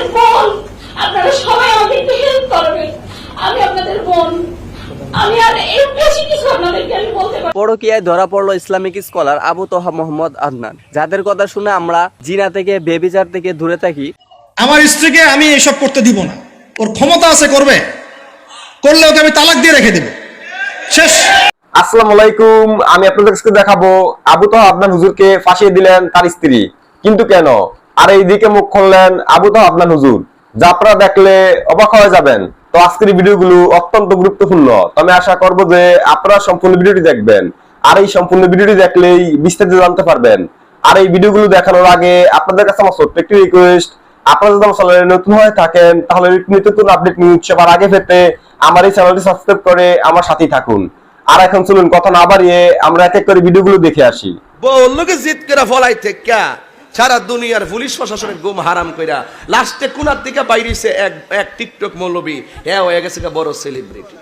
আপনাদের বোন আপনারা সবাই আমাকে একটু হেল্প করবেন আমি আপনাদের বোন। আমি আর এর বেশি কিছু আপনাদেরকে আমি বলতে পারি পরকীয়ায় ধরা পড়ল ইসলামিক স্কলার আবু তোহা মোহাম্মদ আদনান। যাদের কথা শুনে আমরা জিনা থেকে বেবিচার থেকে দূরে থাকি। আমার স্ত্রীকে আমি এসব করতে দিব না। ওর ক্ষমতা আছে করবে। করলে ওকে আমি তালাক দিয়ে রেখে দেব। শেষ। আসসালামু আলাইকুম। আমি আপনাদের কাছে দেখাবো। আবু তো আপনার হুজুরকে ফাঁসিয়ে দিলেন তার স্ত্রী। কিন্তু কেন? আর এইদিকে মুখ খুললেন আবু তো আপনার হুজুর যা দেখলে অবাক হয়ে যাবেন। তো আজকের ভিডিওগুলো অত্যন্ত গুরুত্বপূর্ণ। তো আমি আশা করব যে আপনারা সম্পূর্ণ ভিডিওটি দেখবেন। আর এই সম্পূর্ণ ভিডিওটি দেখলেই বিস্তারিত জানতে পারবেন। আর এই ভিডিওগুলো দেখানোর আগে আপনাদের কাছে আমার ছোট্ট একটি রিকোয়েস্ট আপনারা যদি আমার চ্যানেলে নতুন হয়ে থাকেন, তাহলে নতুন আপডেট নিউজ সবার আগে পেতে আমার এই চ্যানেলটি সাবস্ক্রাইব করে আমার সাথেই থাকুন। আর এখন চলুন, কথা না বাড়িয়ে আমরা এক এক করে ভিডিওগুলো দেখে আসি। বললোকে জিত করে ফলাই থেকে সারা দুনিয়ার পুলিশ প্রশাসনের গুম হারাম কইরা লাস্টে কোনার দিকে বাইরেছে এক এক টিকটক মৌলবী। হ্যাঁ হয়ে গেছে বড় সেলিব্রিটি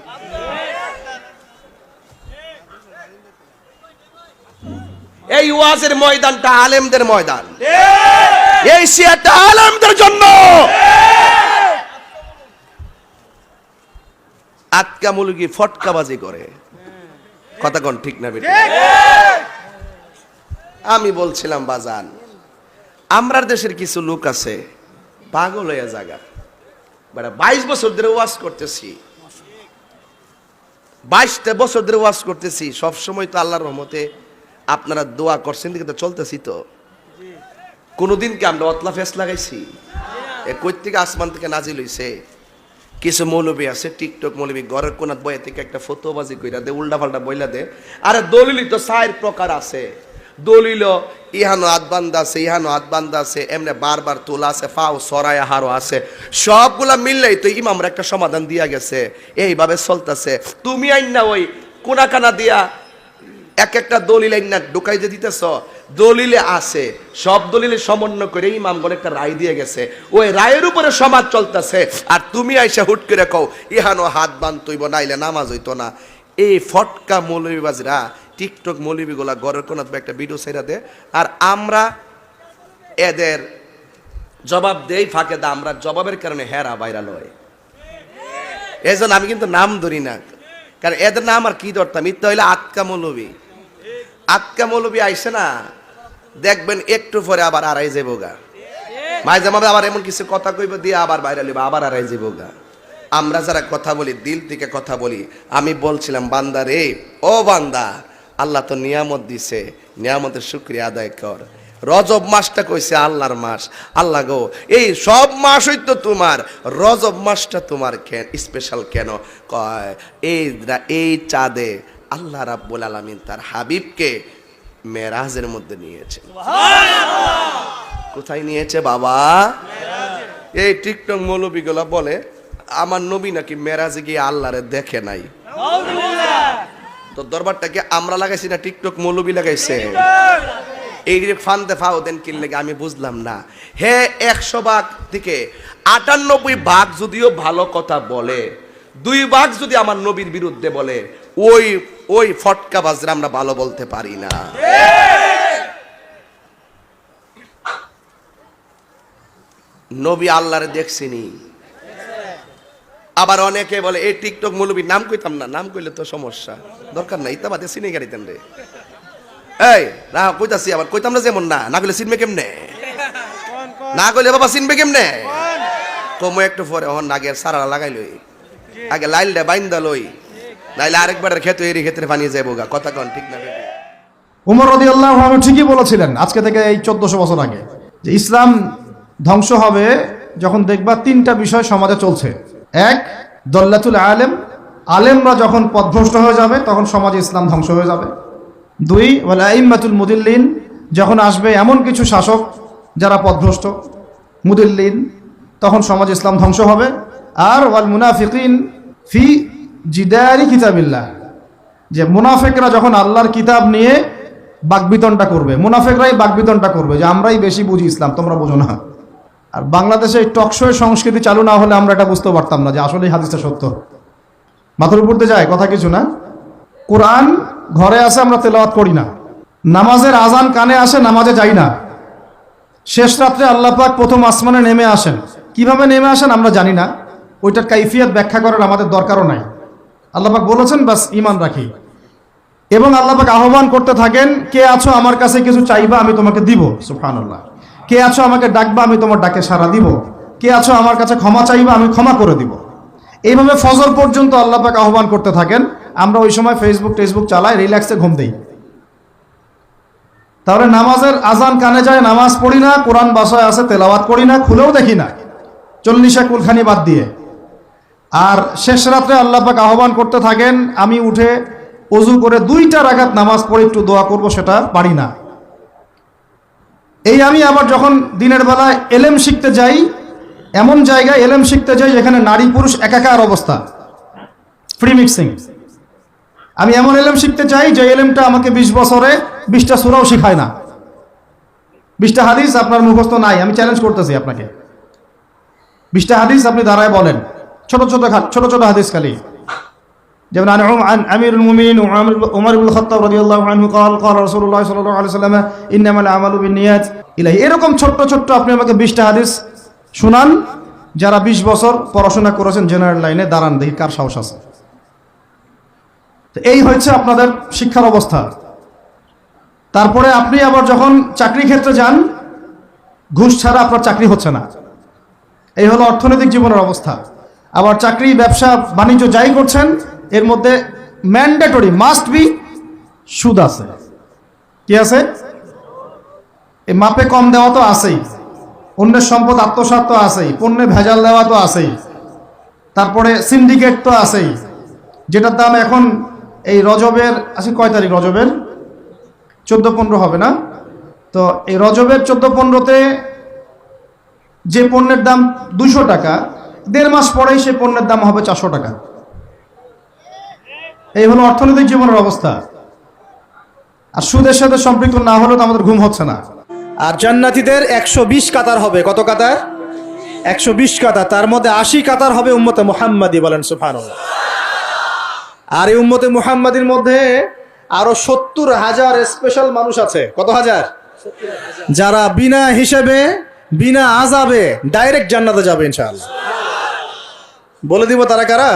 এই ওয়াজের ময়দানটা আলেমদের ময়দান। এই সিয়াটা আলেমদের জন্য। আটকা মুলগি ফটকাবাজি করে। কথা কোন ঠিক না বেটা? আমি বলছিলাম বাজান আমরার দেশের কিছু লোক আছে, পাগল হয়ে জায়গা বেটা বাইশ বছর ধরে ওয়াজ করতেছি। বাইশটা বছর ধরে ওয়াজ করতেছি। সব সময় তো আল্লাহর রহমতে আপনারা দোয়া করছেন দিকে তো চলতেছি তো। কোনোদিন কি আমরা অতলা ফেস লাগাইছি? কই থেকে আসমান থেকে নাজিল হইছে। কিছু মৌলবী আছে, টিকটক মৌলবী, ঘরের কোনাত বইয়া থেকে একটা ফতোবাজি কইরা দে উল্টা পাল্টা বইলা দে। আরে দলিলই তো চার প্রকার আছে। দলিল, ইহানো আদবান্দা আছে ইহানো আদবান্দা আছে এমনি বারবার তোলা আছে, ফাও সরাই আহারও আছে। সবগুলা মিললেই তো ইমামরা একটা সমাধান দিয়া গেছে। এইভাবে চলতেছে। তুমি আইন না ওই কোনা কানা দিয়া এক একটা দলিল আইন না ঢুকাই যে দিতেছ, দলিলে আছে। সব দলিলে সমন্বয় করে ইমাম ইমামগণ একটা রায় দিয়ে গেছে। ওই রায়ের উপরে সমাজ চলতেছে। আর তুমি আইসা হুট করে কও, ইহানো হাত বান তুইব নাইলে নামাজ হইতো না। এই ফটকা মৌলবীবাজরা টিকটক মৌলবীগুলা ঘরের কোন একটা ভিডিও ছেড়ে দে, আর আমরা এদের জবাব দেই ফাঁকে দা, আমরা জবাবের কারণে হেরা ভাইরাল হয় এই আমি কিন্তু নাম ধরি না, কারণ এদের নাম আর কি ধরতাম? ইত্যা হইলে আটকা মৌলবী আটকা মৌলবী আইসে না, দেখবেন একটু পরে আবার আড়াই যাব গা। মাঝে মাঝে আবার এমন কিছু কথা কইব দিয়ে আবার বাইরে লিবা আবার আড়াই যাব গা। আমরা যারা কথা বলি, দিল থেকে কথা বলি, আমি বলছিলাম, বান্দা রে, ও বান্দা আল্লাহ তো নিয়ামত দিছে নিয়ামতের শুক্রিয়া আদায় কর। রজব মাসটা কইছে আল্লাহর মাস। আল্লাহ গো এই সব মাসই তো তোমার রজব মাসটা তোমার কেন স্পেশাল কেন? কয় এই এই চাঁদে আল্লাহ রাব্বুল আলামিন তার হাবিবকে মেরাজের মধ্যে নিয়েছে। কোথায় নিয়েছে বাবা? এই টিকটক মৌলবীগুলা বলে আমার নবী নাকি মেরাজে গিয়ে আল্লাহরে দেখে নাই। তো দরবারটাকে আমরা লাগাইছি না, টিকটক মৌলবী লাগাইছে। এই যে ফানতে ফাও দেন কিনলে আমি বুঝলাম না। হে একশো ভাগ থেকে আটানব্বই ভাগ যদিও ভালো কথা বলে, দুই ভাগ যদি আমার নবীর বিরুদ্ধে বলে, ওই ওই ফটকা বাজরা আমরা ভালো বলতে পারি না। নবী আল্লাহরে দেখছিনি। আবার অনেকে বলে এই টিকটক মৌলবীর নাম কইতাম না নাম কইলে তো সমস্যা। দরকার নাই ইতা বাদে চিনি গাড়িতেন রে। এই না কইতাছি আবার কইতাম না যেমন না না কইলে চিনবে কেমনে? না কইলে বাবা চিনবে কেমনে? কমো একটু পরে অহন নাগের সারা লাগাই লই। আগে লাইল লাইলটা বাইন্দা লই। নাইলে আরেকবারের খেতে এরি ক্ষেত্রে পানিয়ে যাব গা কথা কন ঠিক না? উমর রদি আল্লাহ ঠিকই বলেছিলেন আজকে থেকে এই চোদ্দশো বছর আগে যে ইসলাম ধ্বংস হবে যখন দেখবা তিনটা বিষয় সমাজে চলছে। এক, দল্লাতুল আলেম, আলেমরা যখন পথভ্রষ্ট হয়ে যাবে, তখন সমাজে ইসলাম ধ্বংস হয়ে যাবে। দুই, ওয়াল আইম্মাতুল মুদিল্লিন, যখন আসবে এমন কিছু শাসক যারা পথভ্রষ্ট মুদিল্লিন, তখন সমাজ ইসলাম ধ্বংস হবে। আর, ওয়াল মুনাফিকিন ফি জিদারি কিতাবিল্লাহ, যে মুনাফেকরা যখন আল্লাহর কিতাব নিয়ে বাকবিতনটা করবে, মুনাফেকরাই বাকবিতনটা করবে, যে আমরাই বেশি বুঝি ইসলাম, তোমরা বোঝো না। আর বাংলাদেশে এই টকশোয় সংস্কৃতি চালু না হলে আমরা এটা বুঝতে পারতাম না যে আসলে হাদিসটা সত্য। মাথার উপর দিয়ে যায়, কথা কিছু না। কোরআন ঘরে আসে আমরা তেলাওয়াত করি না। নামাজের আজান কানে আসে, নামাজে যাই না। শেষ রাত্রে আল্লাহ পাক প্রথম আসমানে নেমে আসেন। কীভাবে নেমে আসেন আমরা জানি না। ওইটার কাইফিয়াত ব্যাখ্যা করার আমাদের দরকারও নাই। আল্লাপাক বলেছেন, বাস ইমান রাখি। এবং আল্লাপাক আহ্বান করতে থাকেন, কে আছো আমার কাছে কিছু চাইবা, আমি তোমাকে দিব। সুফানুল্লাহ কে আছো আমাকে ডাকবা, আমি তোমার ডাকে সাড়া দিব। কে আছো আমার কাছে ক্ষমা চাইবা, আমি ক্ষমা করে দিব। এইভাবে ফজর পর্যন্ত আল্লাপাক আহ্বান করতে থাকেন। আমরা ওই সময় ফেসবুক টেসবুক চালাই, রিল্যাক্সে ঘুম দিই। তাহলে নামাজের আজান কানে যায়, নামাজ পড়ি না, কোরআন বাসায় আছে, তেলাওয়াত করি না, খুলেও দেখি না। চল্লিশা কুলখানি বাদ দিয়ে। আর শেষ রাত্রে আল্লাপাক আহ্বান করতে থাকেন, আমি উঠে অজু করে দুইটা রাগাত নামাজ পড়ে একটু দোয়া করব, সেটা পারি না। এই আমি আবার যখন দিনের বেলায় এলেম শিখতে যাই, এমন জায়গায় এলেম শিখতে যাই যেখানে নারী পুরুষ একাকার অবস্থা। ফ্রি মিক্সিং আমি এমন এলেম শিখতে চাই যে এলেমটা আমাকে বিশ বছরে বিশটা সুরাও শেখায় না। বিশটা হাদিস আপনার মুখস্থ নাই, আমি চ্যালেঞ্জ করতেছি আপনাকে। বিশটা হাদিস আপনি দাঁড়ায় বলেন। ছোট ছোট ছোট ছোট হাদিস খালি। যেমন عن عم- عن امير المؤمنين وعمر عمر بن الخطاب رضي الله عنه قال قال رسول الله صلى الله عليه وسلم انما الاعمال بالنيات ইলাহি এরকম ছোট্ট ছোট্ট আপনি আমাকে বিশটা হাদিস শুনান যারা বিশ বছর পড়াশোনা করেছেন জেনারেল লাইনে দাঁড়ান দেখি কার সাহস আছে তো এই হচ্ছে আপনাদের শিক্ষার অবস্থা তারপরে আপনি আবার যখন চাকরি ক্ষেত্রে যান ঘুষ ছাড়া আপনার চাকরি হচ্ছে না এই হলো অর্থনৈতিক জীবনের অবস্থা আবার চাকরি ব্যবসা বাণিজ্য যাই করছেন এর মধ্যে ম্যান্ডেটরি মাস্ট বি সুদ আছে। কি আছে? এই মাপে কম দেওয়া তো আছেই। অন্যের সম্পদ আত্মসাৎ তো আছেই। পণ্যে ভেজাল দেওয়া তো আছেই। তারপরে সিন্ডিকেট তো আছেই। যেটার দাম এখন এই রজবের আছে কয় তারিখ রজবের? চোদ্দ পনেরো হবে না? তো এই রজবের চোদ্দ পনেরোতে যে পণ্যের দাম দুশো টাকা, দেড় মাস পরেই সেই পণ্যের দাম হবে চারশো টাকা। এই হলো অর্থনৈতিক জীবনের অবস্থা। আর সুদের সাথে সম্পৃক্ত না হলে তো আমাদের ঘুম হচ্ছে না। আর জান্নাতীদের একশো বিশ কাতার হবে। কত কাতার? একশো বিশ কাতার। তার মধ্যে আশি কাতার হবে উম্মতে মুহাম্মাদি বলেন সুফান আর এই উম্মতে মুহাম্মাদির মধ্যে আরও সত্তর হাজার স্পেশাল মানুষ আছে। কত হাজার? যারা বিনা হিসেবে, বিনা আজাবে ডাইরেক্ট জান্নাতে যাবে ইনশাআল্লাহ। বলে দিব তারা কারা?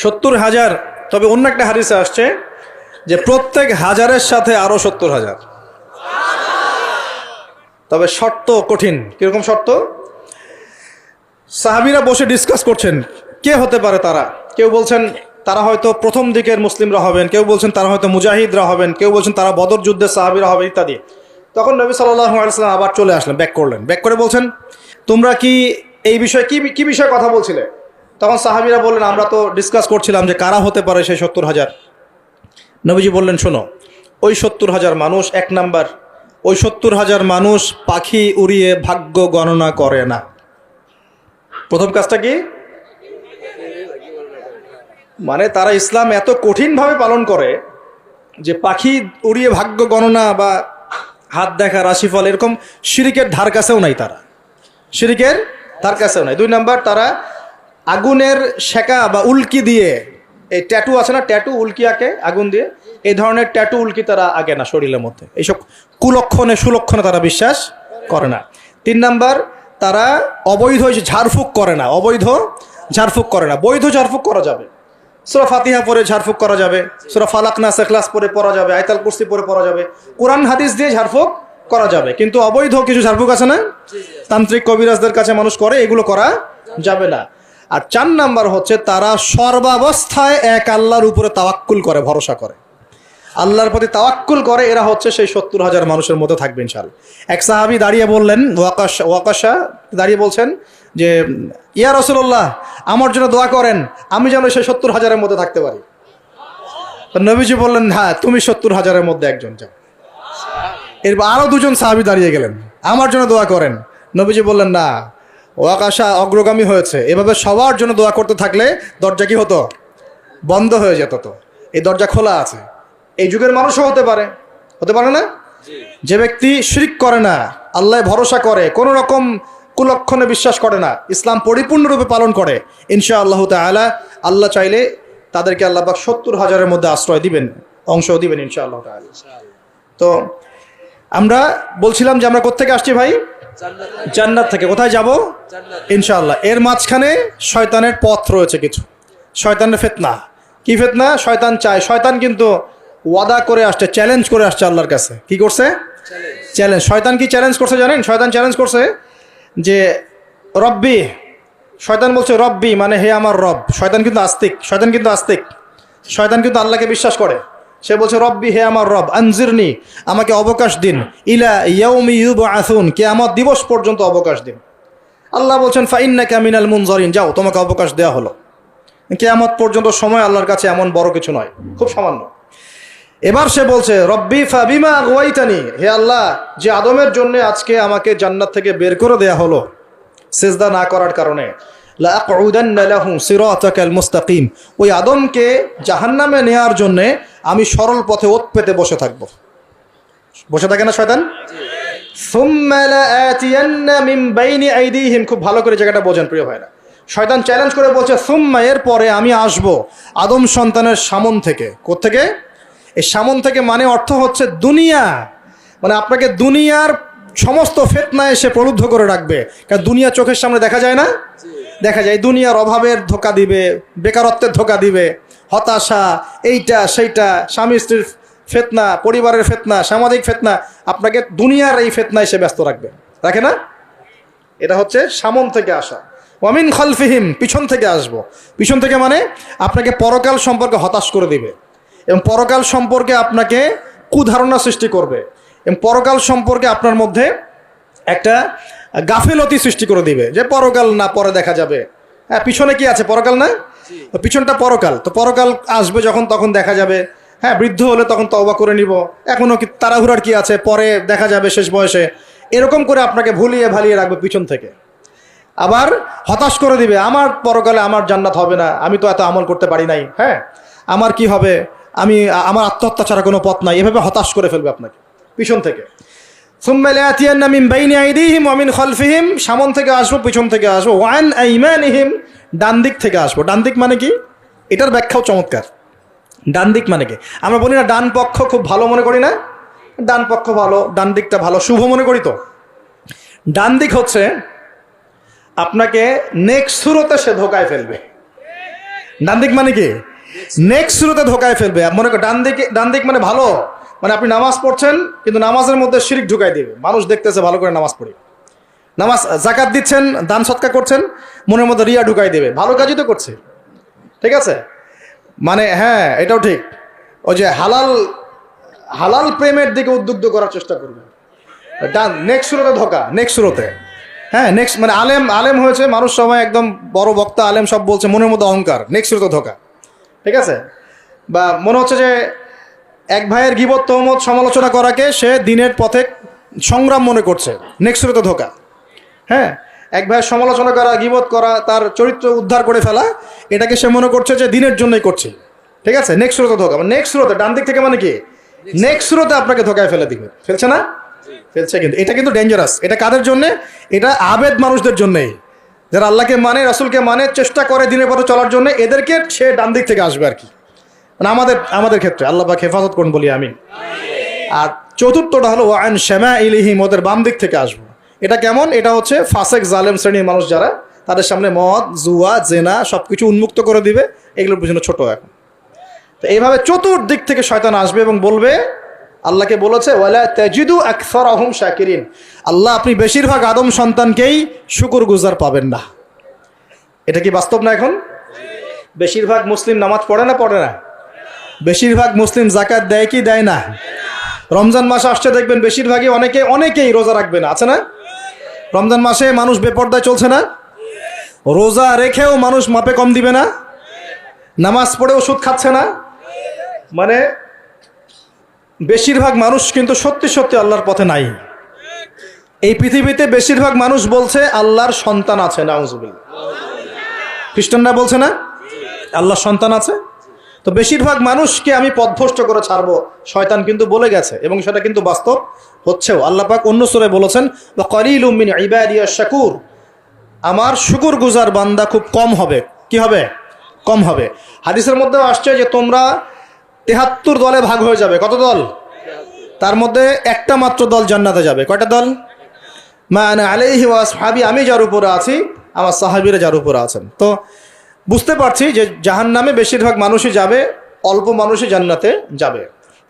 সত্তর হাজার, তবে অন্য একটা হাদিসে আসছে যে প্রত্যেক হাজারের সাথে আরও সত্তর হাজার। তবে শর্ত কঠিন। কীরকম শর্ত? সাহাবিরা বসে ডিসকাস করছেন, কে হতে পারে তারা? কেউ বলছেন তারা হয়তো প্রথম দিকের মুসলিমরা হবেন, কেউ বলছেন তারা হয়তো মুজাহিদরা হবেন, কেউ বলছেন তারা বদর যুদ্ধের সাহাবিরা হবে ইত্যাদি। তখন নবী সাল্লাম আবার চলে আসলেন, ব্যাক করলেন। ব্যাক করে বলছেন, তোমরা কি এই বিষয়ে কি কি বিষয়ে কথা বলছিলে? তখন সাহাবিরা বললেন, আমরা তো ডিসকাস করছিলাম যে কারা হতে পারে সেই সত্তর হাজার। নবীজি বললেন, শোনো, ওই সত্তর হাজার মানুষ এক নাম্বার। ওই সত্তর হাজার মানুষ পাখি উড়িয়ে ভাগ্য গণনা করে না। প্রথম কাজটা কি? মানে তারা ইসলাম এত কঠিনভাবে পালন করে যে পাখি উড়িয়ে ভাগ্য গণনা বা হাত দেখা, রাশিফল এরকম শিরিকের ধার কাছেও নাই তারা। শিরিকের ধার কাছেও নাই। দুই নাম্বার, তারা আগুনের শেকা বা উল্কি দিয়ে, এই ট্যাটু আছে না ট্যাটু উল্কি আঁকে আগুন দিয়ে, এই ধরনের ট্যাটু উল্কি তারা আগে না, শরীরের মধ্যে। এইসব কুলক্ষণে, সুলক্ষণে তারা বিশ্বাস করে না। তিন নাম্বার, তারা অবৈধ ঝাড়ফুঁক করে না, অবৈধ ঝাড়ফুঁক করে না। বৈধ ঝাড়ফুঁক করা যাবে। সুরা ফাতিহা পরে ঝাড়ফুঁক করা যাবে, সুরা ফালাক না সেখলাস পরে পড়া যাবে, আয়তাল কুর্সি পরে পড়া যাবে, কোরআন, হাদিস দিয়ে ঝাড়ফুঁক করা যাবে। কিন্তু অবৈধ কিছু ঝাড়ফুঁক আছে না? তান্ত্রিক কবিরাজদের কাছে মানুষ করে, এগুলো করা যাবে না। আর চার নাম্বার হচ্ছে, তারা সর্বাবস্থায় এক আল্লাহর উপরে তাওয়াক্কুল করে, ভরসা করে। আল্লাহর প্রতি তাওয়াক্কুল করে, এরা হচ্ছে সেই সত্তর হাজার মানুষের মধ্যে থাকবে ইনশাল এক সাহাবি দাঁড়িয়ে বললেন, ওয়াকাশ, ওয়াকাশা দাঁড়িয়ে বলছেন যে, ইয়া রসুল্লাহ আমার জন্য দোয়া করেন, আমি যেন সেই সত্তর হাজারের মধ্যে থাকতে পারি। নবীজি বললেন হ্যাঁ তুমি সত্তর হাজারের মধ্যে একজন যাও। এরপর আরও দুজন সাহাবি দাঁড়িয়ে গেলেন, আমার জন্য দোয়া করেন। নবীজি বললেন, না ওয়াকাশা অগ্রগামী হয়েছে। এভাবে সবার জন্য দোয়া করতে থাকলে দরজা কি হতো? বন্ধ হয়ে যেত তো। এই দরজা খোলা আছে। এই যুগের মানুষও হতে পারে। হতে পারে না? যে ব্যক্তি শিরিক করে না, আল্লাহ ভরসা করে, কোনো রকম কুলক্ষণে বিশ্বাস করে না, ইসলাম পরিপূর্ণরূপে পালন করে ইনশা আল্লাহ তালা আল্লাহ চাইলে তাদেরকে আল্লাহ পাক সত্তর হাজারের মধ্যে আশ্রয় দিবেন অংশ দিবেন ইনশা আল্লাহ তো আমরা বলছিলাম যে আমরা কোত্থেকে আসছি ভাই? জান্নাত থেকে কোথায় যাব? ইনশাআল্লাহ। এর মাঝখানে শয়তানের পথ রয়েছে কিছু। শয়তানের ফেতনা। কি ফেতনা? শয়তান চায়। শয়তান কিন্তু ওয়াদা করে আসছে চ্যালেঞ্জ করে আসছে আল্লাহর কাছে। কি করছে? চ্যালেঞ্জ শয়তান কি চ্যালেঞ্জ করছে জানেন? শয়তান চ্যালেঞ্জ করছে যে রব্বি শয়তান বলছে রব্বি মানে হে আমার রব। শয়তান কিন্তু আস্তিক। শয়তান কিন্তু আস্তিক। শয়তান কিন্তু আল্লাহকে বিশ্বাস করে। সে বলছে, রব্বি, হে আমার রব, আনজিরনি, আমাকে অবকাশ দিন। ইলা ইয়াউমি কে আমার দিবস পর্যন্ত অবকাশ দিন। আল্লাহ বলছেন, ফাইন্নাকা মিনাল মুনজারিন, যাও, তোমাকে অবকাশ দেওয়া হলো। কিয়ামত পর্যন্ত সময় আল্লাহর কাছে এমন বড় কিছু নয়, খুব সামান্য। এবার সে বলছে, রব্বি, ফাবিমা আগুয়াইতানি হে আল্লাহ, যে আদমের জন্য আজকে আমাকে জান্নাত থেকে বের করে দেয়া হলো, সেজদা না করার কারণে লাহু সিরাতাকাল মুস্তাকিম। ওই আদমকে জাহান্নামে নেয়ার জন্য আমি সরল পথে ওত পেতে বসে থাকব। বসে থাকে না শয়তান? খুব ভালো করে জায়গাটা বোঝেন প্রিয় ভাইরা। শয়তান চ্যালেঞ্জ করে বলছে, সুম্মা এর পরে আমি আসব আদম সন্তানের সামন থেকে। কোত্থেকে? এই সামন থেকে মানে অর্থ হচ্ছে দুনিয়া। মানে আপনাকে দুনিয়ার সমস্ত ফেতনা এসে প্রলুব্ধ করে রাখবে। কারণ দুনিয়া চোখের সামনে দেখা যায় না? দেখা যায় দুনিয়ার অভাবের ধোকা দিবে, বেকারত্বের ধোকা দিবে। হতাশা, এইটা, সেইটা, স্বামী স্ত্রীর ফেতনা, পরিবারের ফেতনা, সামাজিক ফেতনা, আপনাকে দুনিয়ার এই ফেতনা এসে ব্যস্ত রাখবে। রাখে না? এটা হচ্ছে সামন থেকে আসা। ওয়ামিন খলফিহিম, পিছন থেকে আসব। পিছন থেকে মানে আপনাকে পরকাল সম্পর্কে হতাশ করে দিবে। এবং পরকাল সম্পর্কে আপনাকে কুধারণা সৃষ্টি করবে। এবং পরকাল সম্পর্কে আপনার মধ্যে একটা গাফিলতি সৃষ্টি করে দিবে যে পরকাল না, পরে দেখা যাবে। হ্যাঁ পিছনে কি আছে? পরকাল না? পিছনটা পরকাল, তো পরকাল আসবে যখন তখন দেখা যাবে। হ্যাঁ বৃদ্ধ হলে তখন তওবা করে নিব। এখনও কি তাড়াহুড়ার কি আছে? পরে দেখা যাবে শেষ বয়সে। এরকম করে আপনাকে ভুলিয়ে ভালিয়ে রাখবে পিছন থেকে। আবার হতাশ করে দিবে, আমার পরকালে আমার জান্নাত হবে না, আমি তো এত আমল করতে পারি নাই। হ্যাঁ আমার কি হবে? আমি, আমার আত্মহত্যা ছাড়া কোনো পথ নাই। এভাবে হতাশ করে ফেলবে আপনাকে, পিছন থেকে। সুম্মালিয়াতিয়ান্না মিন বাইনি আইদিহিম ওয়া মিন খালফিহিম, সামন থেকে আসব, পিছন থেকে আসব। ওয়ান আইমানিহিম ডান দিক থেকে আসব। ডান দিক মানে কি? এটার ব্যাখ্যাও চমৎকার। ডান দিক মানে কি? আমরা বলি না ডান পক্ষ খুব ভালো মনে করি না, ডান পক্ষ ভালো, ডান দিকটা ভালো, শুভ মনে করি তো। ডান দিক হচ্ছে আপনাকে নেক্সট শুরুতে সে ধোকায় ফেলবে। ডান দিক মানে কি? নেক্সট শুরুতে ধোকায় ফেলবে। মনে কর, ডান দিকে, ডান দিক মানে ভালো মানে আপনি নামাজ পড়ছেন, কিন্তু নামাজের মধ্যে শিরিক ঢুকাই দেবে। মানুষ দেখতেছে ভালো করে নামাজ পড়ি। নামাজ জাকাত দিচ্ছেন, দান সৎকার করছেন, মনের মধ্যে রিয়া ঢুকাই দেবে। ভালো কাজই তো করছে। ঠিক আছে? মানে হ্যাঁ এটাও ঠিক। ওই যে হালাল হালাল প্রেমের দিকে উদ্বুদ্ধ করার চেষ্টা করবে। ডান, নেক্সট শুরুতে ধোকা, নেক্সট শুরুতে হ্যাঁ নেক্সট মানে আলেম আলেম হয়েছে, মানুষ সবাই একদম বড় বক্তা, আলেম সব বলছে, মনের মধ্যে অহংকার, নেক্সট শুরুতে ধোকা। ঠিক আছে? বা মনে হচ্ছে যে এক ভাইয়ের গিবত তহমত সমালোচনা করাকে সে দিনের পথে সংগ্রাম মনে করছে, নেক্সট শুরুতে ধোকা। হ্যাঁ এক ভাইয়ের সমালোচনা করা, গিবত করা, তার চরিত্র উদ্ধার করে ফেলা, এটাকে সে মনে করছে যে দিনের জন্যই করছে। ঠিক আছে? নেক্সট শুরুতে ধোকা। নেক্সট শুরুতে ডান দিক থেকে মানে কি? নেক্সট শুরুতে আপনাকে ধোকায় ফেলে দিবে। ফেলছে না? ফেলছে কিন্তু। এটা কিন্তু ডেঞ্জারাস এটা কাদের জন্য? এটা আবেদ মানুষদের জন্যই। যারা আল্লাহকে মানে রাসুলকে মানে চেষ্টা করে দিনের পথে চলার জন্য, এদেরকে সে ডান দিক থেকে আসবে আর কি। মানে আমাদের আমাদের ক্ষেত্রে আল্লাহ পাক হেফাজত করুন বলি আমি আর চতুর্থটা হলো ওয়ান শ্যামা ইলিহিম ওদের বাম দিক থেকে আসব। এটা কেমন? এটা হচ্ছে ফাসেক জালেম শ্রেণির মানুষ যারা, তাদের সামনে মদ, জুয়া, জেনা সব কিছু উন্মুক্ত করে দিবে। এগুলোর পিছনে ছোট এখন। তো এইভাবে চতুর্দিক থেকে শয়তান আসবে এবং বলবে, আল্লাহকে বলেছে, ওয়ালা তাজিদু আকসর আহম শাকিরিন। আল্লাহ আপনি বেশিরভাগ আদম সন্তানকেই শুকুর গুজার পাবেন না। এটা কি বাস্তব না এখন? বেশিরভাগ মুসলিম নামাজ পড়ে না পড়ে না? বেশিরভাগ মুসলিম জাকাত দেয় কি দেয় না? রমজান মাস আসছে, দেখবেন বেশিরভাগই অনেকে, অনেকেই রোজা রাখবে না, আছে না? রমজান মাসে মানুষ বেপর্দায় চলছে না? রোজা রেখেও মানুষ মাপে কম দিবে না? নামাজ পড়ে ওষুধ খাচ্ছে না? মানে বেশিরভাগ মানুষ কিন্তু সত্যি সত্যি আল্লাহর পথে নাই। এই পৃথিবীতে বেশিরভাগ মানুষ বলছে, আল্লাহর সন্তান আছে নাউজুবিল খ্রিস্টানরা বলছে না, আল্লাহর সন্তান আছে? তো বেশিরভাগ মানুষকে আমি পথভ্রষ্ট করে ছাড়বো, শয়তান কিন্তু বলে গেছে এবং সেটা কিন্তু বাস্তব হচ্ছেও। আল্লাহ পাক অন্য সুরে বলেছেন শাকুর। আমার শুকুর গুজার বান্দা খুব কম হবে। কি হবে? কম হবে। হাদিসের মধ্যেও আসছে যে তোমরা তেহাত্তর দলে ভাগ হয়ে যাবে। কত দল? তার মধ্যে একটা মাত্র দল জান্নাতে যাবে। কয়টা দল? মা আনা আলাইহি ওয়া আমি যার উপরে আছি, আমার সাহাবিরা যার উপরে আছেন। তো বুঝতে পারছি যে জাহান্নামে বেশিরভাগ মানুষই যাবে, অল্প মানুষই জান্নাতে যাবে।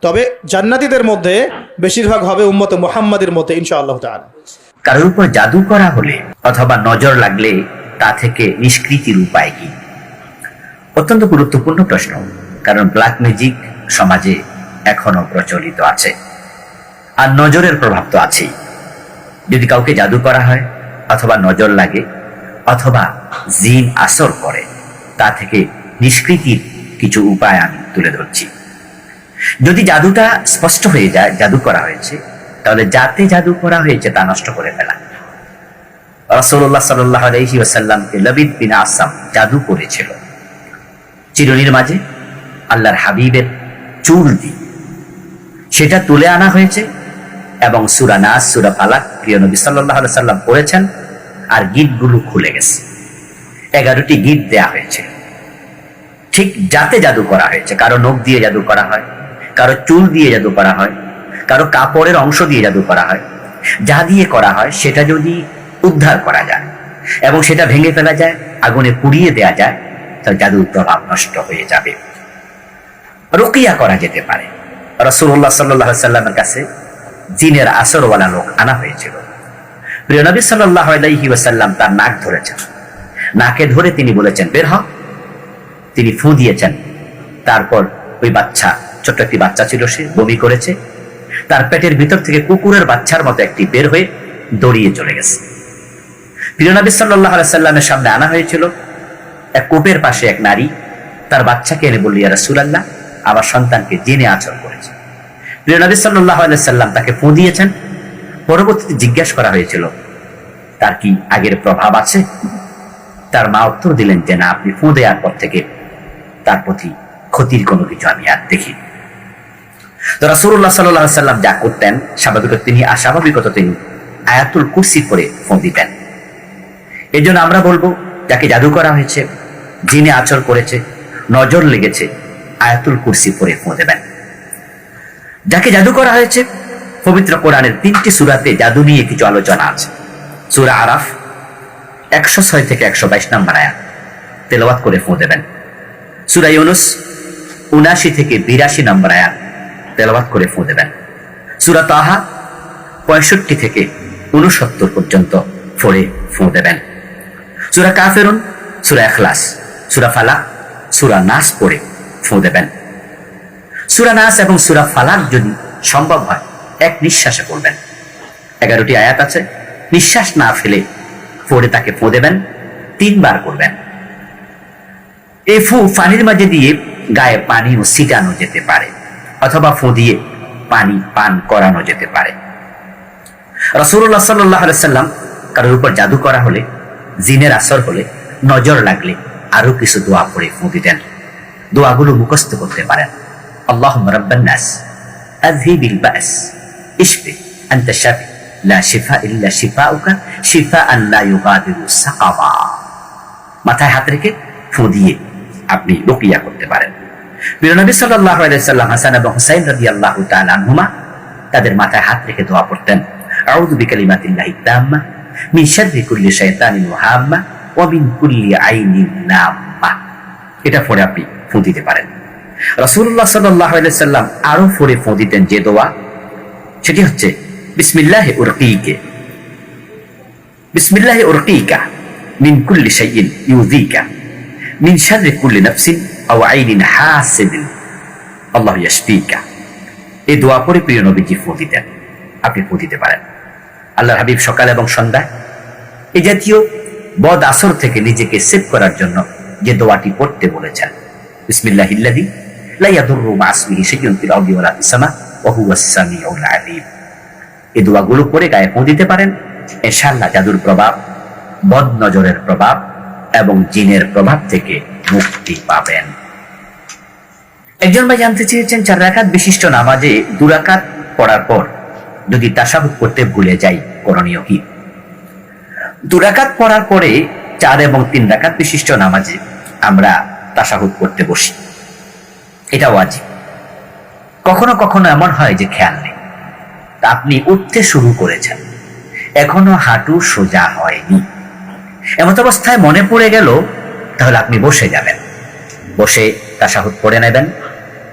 তবে জান্নাতীদের মধ্যে বেশিরভাগ হবে উম্মতে মুহাম্মাদের মধ্যে, ইনশাআল্লাহ তাআলা। কারোর উপর জাদু করা হলে অথবা নজর লাগলে তা থেকে নিষ্কৃতির উপায় কি? অত্যন্ত গুরুত্বপূর্ণ প্রশ্ন, কারণ ব্ল্যাক ম্যাজিক সমাজে এখনও প্রচলিত আছে। আর নজরের প্রভাব তো আছেই। যদি কাউকে জাদু করা হয়, অথবা নজর লাগে, অথবা জিন আসর করে তা থেকে নিষ্কৃতির কিছু উপায় আমি তুলে ধরছি। যদি জাদুটা স্পষ্ট হয়ে যায়, জাদু করা হয়েছে, তাহলে যাতে জাদু করা হয়েছে তা নষ্ট করে ফেলা। রসল্লাহ লবিদ বিন আসাম জাদু করেছিল। চিরনির মাঝে আল্লাহর হাবিবের চুল সেটা তুলে আনা হয়েছে এবং সুরা নাস, সুরা ফালাক প্রিয় নবী সাল্লাহ সাল্লাম পড়েছেন আর গিটগুলো খুলে গেছে। এগারোটি গিট দেয়া হয়েছে। ঠিক যাতে জাদু করা হয়েছে। কারও নখ দিয়ে জাদু করা হয়, কারও চুল দিয়ে জাদু করা হয়, কারও কাপড়ের অংশ দিয়ে জাদু করা হয়। যা দিয়ে করা হয়, সেটা যদি উদ্ধার করা যায় এবং সেটা ভেঙে ফেলা যায়, আগুনে পুড়িয়ে দেয়া যায়, তার জাদুর প্রভাব নষ্ট হয়ে যাবে। রুকিয়া করা যেতে পারে। রসুল্লাহ সাল্লাহ সাল্লামের কাছে জিনের আসরওয়ালা লোক আনা হয়েছিল। প্রিয় নবী সাল্লাহ আলাইহি ওয়াসাল্লাম তার নাক ধরেছেন। নাকে ধরে তিনি বলেছেন, বের হ। তিনি ফু দিয়েছেন। তারপর ওই বাচ্চা, ছোট্ট একটি বাচ্চা ছিল সে, বমি করেছে। তার পেটের ভিতর থেকে কুকুরের বাচ্চার মতো একটি বের হয়ে দড়িয়ে চলে গেছে। প্রিয় নবী সাল্লাহ সাল্লামের সামনে আনা হয়েছিল এক কূপের পাশে এক নারী। তার বাচ্চাকে এনে বললি রাসুলাল্লাহ, আমার সন্তানকে জেনে আচরণ করেছে। প্রিয় নবী সাল্লাহ সাল্লাম তাকে ফু দিয়েছেন। পরবর্তীতে জিজ্ঞাসা করা হয়েছিল, তার কি আগের প্রভাব আছে? তার মা উত্তর দিলেন যে, না, আপনি ফু দেওয়ার পর থেকে তার প্রতি ক্ষতির কোনো কিছু আমি আর দেখি তো রাসুল্লাহ সাল্লাহ সাল্লাম যা করতেন, স্বাভাবিক তিনি অস্বাভাবিকত তিনি আয়াতুল কুরসি করে ফোন দিতেন। এই জন্য আমরা বলব, যাকে জাদু করা হয়েছে, জিনে আচর করেছে, নজর লেগেছে, আয়াতুল কুরসি পরে ফোঁ দেবেন। যাকে জাদু করা হয়েছে, পবিত্র কোরআনের তিনটি সুরাতে জাদু নিয়ে কিছু আলোচনা আছে। সুরা আরাফ একশো ছয় থেকে একশো বাইশ নম্বর আয়াত। তেলাওয়াত করে ফোঁ দেবেন। সুরা ইউনুস উনাশি থেকে বিরাশি নম্বর আয়াত তেলাওয়াত করে ফোঁ দেবেন। সুরা তাহা পঁয়ষট্টি থেকে উনসত্তর পর্যন্ত ফোড়ে ফোঁ দেবেন। সুরা কাফেরুন, সুরা এখলাস সুরা ফালা সুরা নাস পড়ে ফোঁ দেবেন। সুরা নাস এবং সুরা ফালাক যদি সম্ভব হয়, এক নিঃশ্বাসে পড়বেন। এগারোটি আয়াত আছে। নিঃশ্বাস না ফেলে পড়ে তাকে ফোঁ দেবেন, তিনবার করবেন এই ফু পানির মাঝে দিয়ে গায়ে পানিও ছিটানো যেতে পারে, অথবা ফু দিয়ে পানি পান করানো যেতে পারে। রসুল্লাহ সাল্লাহ সাল্লাম কারোর উপর জাদু করা হলে, জিনের আসর হলে নজর লাগলে আরও কিছু দোয়া পড়ে ফু দিতেন। দোয়াগুলো মুখস্থ করতে পারেন। আল্লাহ রব্বান্নাস আযহিবিল বাস ইশফি আনতা শাফি মাথায় হাত রেখে ফু দিয়ে আপনি রুকিয়া করতে পারেন। প্রিয় নবী সাল্লাল্লাহু আলাইহি সাল্লাম, হাসান এবং হুসাইন তাদের মাথায় হাত রেখে দোয়া কুল্লি এটা আপনি দিতে পারেন। আরও পড়ে ফু দিতেন যে দোয়া, সেটি হচ্ছে বিসমিল্লাহি উরকিকে বিসমিল্লাহি উরকিকা মিন কুল্লি শাইইন ইউযিকা মিন শাররি কুল্লি নাফসিন আও আইনিন হাসিদিন আল্লাহ ইয়াশফিকা এই দোয়া পড়ে প্রিয় নবীজি ফু আপনি ফু পারেন। আল্লাহর হাবিব সকাল এবং সন্ধ্যায় এই জাতীয় বদ আসর থেকে নিজেকে সেভ করার জন্য যে দোয়াটি পড়তে বলেছেন। বিসমিল্লাহ ইল্লাযী লা ইয়াদুররু মা ইসমিহি শাইউন ফিল আরদি ওয়ালা ফিস সামা ওয়া আলীম। এই দোয়াগুলো করে গায়ে ফু দিতে পারেন। ইনশাআল্লাহ জাদুর প্রভাব বদ নজরের প্রভাব এবং জিনের প্রভাব থেকে মুক্তি পাবেন। একজন ভাই জানতে চেয়েছেন, চার রাকাত বিশিষ্ট নামাজে দুরাকাত পড়ার পর যদি তাসাবুক করতে ভুলে যাই, করণীয় কি? দুরাকাত পড়ার পরে চার এবং তিন রাকাত বিশিষ্ট নামাজে আমরা তাসাহুদ করতে বসি। এটা ওয়াজিব। কখনো কখনো এমন হয় যে খেয়াল নেই। আপনি উঠতে শুরু করেছেন। এখনও হাঁটু সোজা হয়নি। এমত অবস্থায় মনে পড়ে গেল, তাহলে আপনি বসে যাবেন। বসে তাসাহুদ পড়ে নেবেন।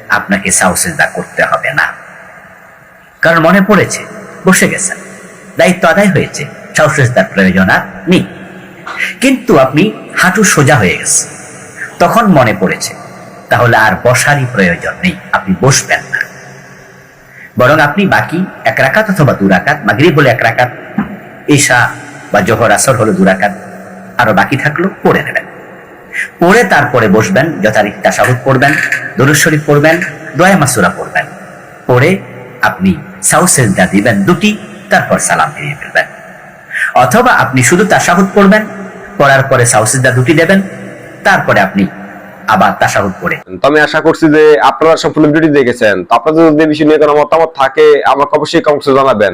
আপনাকে সাউসেজদা করতে হবে না। কারণ মনে পড়েছে, বসে গেছেন। দায়িত্ব আদায় হয়েছে সাউসেজদার প্রয়োজন আর নেই। কিন্তু আপনি হাঁটু সোজা হয়ে গেছে তখন মনে পড়েছে, তাহলে আর বসারই প্রয়োজন নেই। আপনি বসবেন না। বরং আপনি বাকি এক রাকাত অথবা দু রাকাত, মাগরিব হলে এক রাকাত, ঈশা বা জোহর, আসর হলো দু রাকাত, আরও বাকি থাকল পড়ে নেবেন। পড়ে তারপরে বসবেন, যথারীতি তাসাহুদ পড়বেন, দরুদ শরীফ পড়বেন, দয়া মাসুরা পড়বেন। পড়ে আপনি সাউসেজদা দিবেন দুটি, তারপর সালাম ফিরিয়ে ফেলবেন। অথবা আপনি শুধু তাসাহুদ পড়বেন, পড়ার পরে সাউসেজদা দুটি দেবেন, তারপরে আপনি আবার তাসাহুদ পড়ে তো আমি আশা করছি যে আপনারা সম্পূর্ণ ভিডিওটি দেখেছেন। তো আপনাদের যদি বিষয় নিয়ে কোনো মতামত থাকে, আমাকে অবশ্যই কমেন্টসে জানাবেন।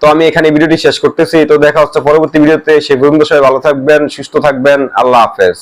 তো আমি এখানে ভিডিওটি শেষ করতেছি। তো দেখা হচ্ছে পরবর্তী ভিডিওতে। সে পর্যন্ত সবাই ভালো থাকবেন, সুস্থ থাকবেন। আল্লাহ হাফেজ।